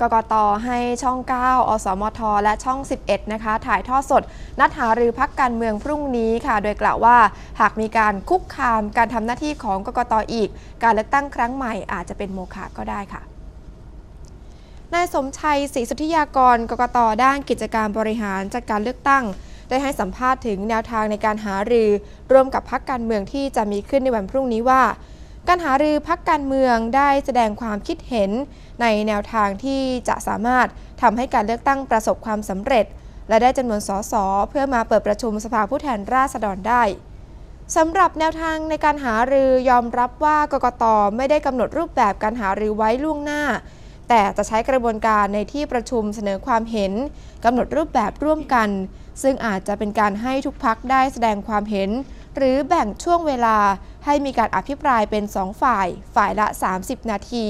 กกตให้ช่อง 9 อสมท และช่อง 11 นะคะ ถ่ายทอดสด นัดหารือพักการเมืองพรุ่งนี้ค่ะ โดยกล่าวว่า หากมีการคุกคามการทำหน้าที่ของกกตอีก การเลือกตั้งครั้งใหม่อาจจะเป็นโมฆะก็ได้ค่ะนายสมชัยศรีสุธิยากรกกตด้านกิจการบริหารจัดการเลือกตั้ง ได้ให้สัมภาษณ์ถึงแนวทางในการหารือ ร่วมกับพักการเมืองที่จะมีขึ้นในวันพรุ่งนี้ว่า การหารือพักการเมืองได้แสดงความคิดเห็นในแนวทางที่จะสามารถทำให้การเลือกตั้งประสบความสำเร็จ และได้จำนวนสสเพื่อมาเปิดประชุมสภาผู้แทนราษฎรได้สำหรับแนวทางในการหารือยอมรับว่ากกตไม่ได้กำหนดรูปแบบการหารือไว้ล่วงหน้า แต่จะใช้กระบวนการในที่ประชุมเสนอความเห็นกำหนดรูปแบบร่วมกัน ซึ่งอาจจะเป็นการให้ทุกพักได้แสดงความเห็น หรือแบ่งช่วงเวลาให้มีการอภิปรายเป็น 2 ฝ่าย ฝ่ายละ 30 นาที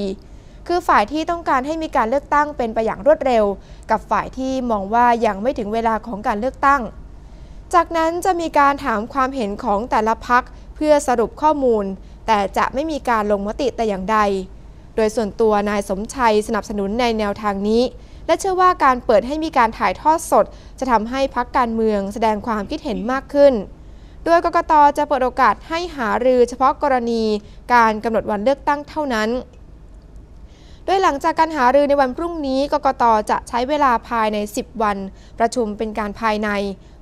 คือฝ่ายที่ต้องการให้มีการเลือกตั้งเป็นไปอย่างรวดเร็ว กับฝ่ายที่มองว่ายังไม่ถึงเวลาของการเลือกตั้ง จากนั้นจะมีการถามความเห็นของแต่ละพักเพื่อสรุปข้อมูล แต่จะไม่มีการลงมติแต่อย่างใด โดยส่วนตัวนายสมชัยสนับสนุนในแนวทางนี้และเชื่อว่าการเปิดให้มีการถ่ายทอดสด จะทำให้พักการเมืองแสดงความคิดเห็นมากขึ้น โดยกกตจะเปิดโอกาสให้หารือเฉพาะกรณีการกำหนดวันเลือกตั้งเท่านั้น โดยหลังจากการหารือในวันพรุ่งนี้ กกตจะใช้เวลาภายใน 10 วัน ประชุมเป็นการภายใน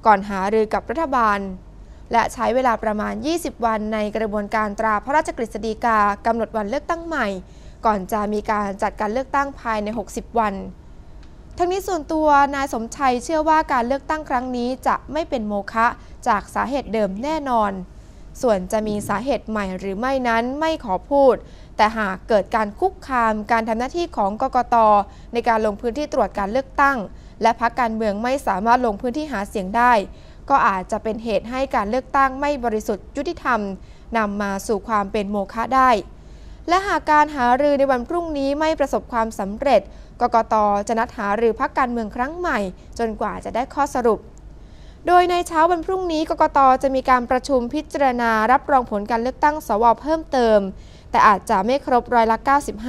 ก่อนหารือกับรัฐบาล และใช้เวลาประมาณ 20 วันในกระบวนการตราพระราชกฤษฎีกากำหนดวันเลือกตั้งใหม่ ก่อนจะมีการจัดการเลือกตั้งภายใน 60 วัน ทั้งนี้ส่วนตัวนายสมชัยเชื่อว่าการเลือกตั้งครั้งนี้จะไม่เป็นโมฆะจากสาเหตุเดิมแน่นอน ส่วนจะมีสาเหตุใหม่หรือไม่นั้นไม่ขอพูด แต่หากเกิดการคุกคามการทำหน้าที่ของกกต ในการลงพื้นที่ตรวจการเลือกตั้ง และพักการเมืองไม่สามารถลงพื้นที่หาเสียงได้ ก็อาจจะเป็นเหตุให้การเลือกตั้งไม่บริสุทธิ์ยุติธรรมนำมาสู่ความเป็นโมฆะได้ และหากการหารือในวันพรุ่งนี้ไม่ประสบความสำเร็จ กกตจะนัดหารือพักการเมืองครั้งใหม่ จนกว่าจะได้ข้อสรุป โดยในเช้าวันพรุ่งนี้กกตจะมีการประชุมพิจารณารับรองผลการเลือกตั้งสวเพิ่มเติม แต่อาจจะไม่ครบร้อยละ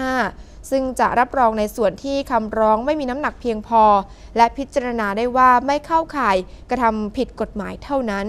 95 ซึ่งจะรับรองในส่วนที่คำร้องไม่มีน้ำหนักเพียงพอ และพิจารณาได้ว่าไม่เข้าข่ายกระทำผิดกฎหมายเท่านั้น